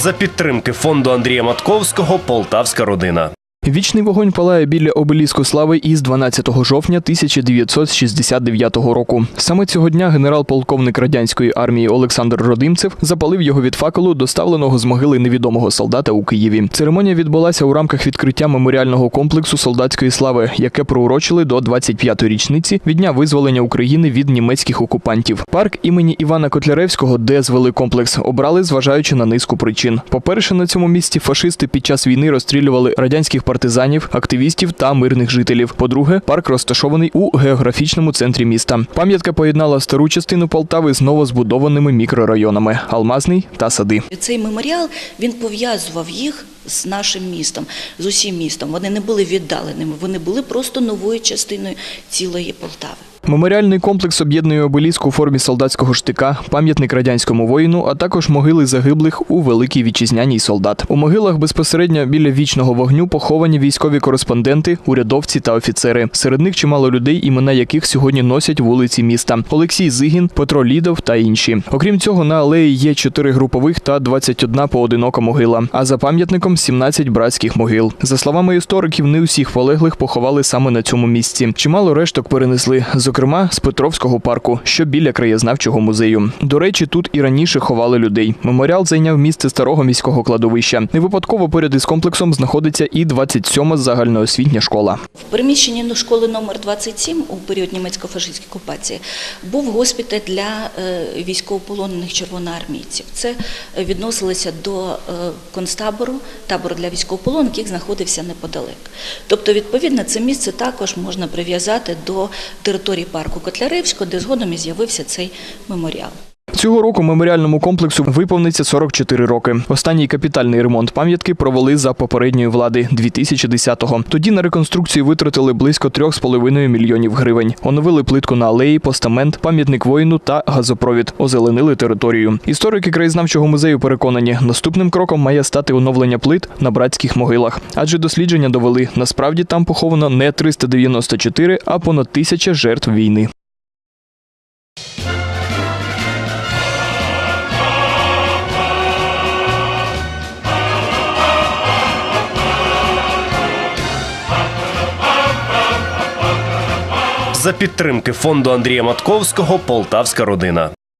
За підтримки фонду Андрія Матковського Полтавська родина. Вічний вогонь палає біля обеліску слави із 12 жовтня 1969 року. Саме цього дня генерал-полковник радянської армії Олександр Родимцев запалив його від факелу, доставленого з могили невідомого солдата у Києві. Церемонія відбулася у рамках відкриття меморіального комплексу солдатської слави, яке проурочили до 25-ї річниці від дня визволення України від німецьких окупантів. Парк імені Івана Котляревського, де звели комплекс, обрали, зважаючи на низку причин. По-перше, на цьому місці фашисти під час війни розстрілювали радянських партизанів, активістів та мирних жителів. По-друге, парк розташований у географічному центрі міста. Пам'ятка поєднала стару частину Полтави з новозбудованими мікрорайонами Алмазний та Сади. Цей меморіал він пов'язував їх з нашим містом, з усім містом. Вони не були віддаленими, вони були просто новою частиною цілої Полтави. Меморіальний комплекс об'єднує обеліск у формі солдатського штика, пам'ятник радянському воїну, а також могили загиблих у Великій Вітчизняній солдат. У могилах безпосередньо біля вічного вогню поховані військові кореспонденти, урядовці та офіцери. Серед них чимало людей, імена яких сьогодні носять вулиці міста: Олексій Зигін, Петро Лідов та інші. Окрім цього, на алеї є 4 групових та 21 поодинока могила. А за пам'ятником 17 братських могил. За словами істориків, не усіх полеглих поховали саме на цьому місці. Чимало решток перенесли, зокрема з Петровського парку, що біля краєзнавчого музею. До речі, тут і раніше ховали людей. Меморіал зайняв місце старого міського кладовища. Не випадково поряд із комплексом знаходиться і 27-ма загальноосвітня школа. В приміщенні школи номер 27 у період німецько-фашистської окупації був госпіталь для е, військовополонених червоноармійців. Це е, відносилося до е, концтабору, табору для військовополонених, який знаходився неподалек. Тобто, відповідно, це місце також можна прив'язати до території парку Котляревського, де згодом і з'явився цей меморіал. Цього року меморіальному комплексу виповниться 44 роки. Останній капітальний ремонт пам'ятки провели за попередньої влади 2010-го. Тоді на реконструкцію витратили близько 3,5 мільйонів гривень. Оновили плитку на алеї, постамент, пам'ятник воїну та газопровід. Озеленили територію. Історики краєзнавчого музею переконані, наступним кроком має стати оновлення плит на братських могилах. Адже дослідження довели, насправді там поховано не 394, а понад тисяча жертв війни. За підтримки фонду Андрія Матковського Полтавська родина.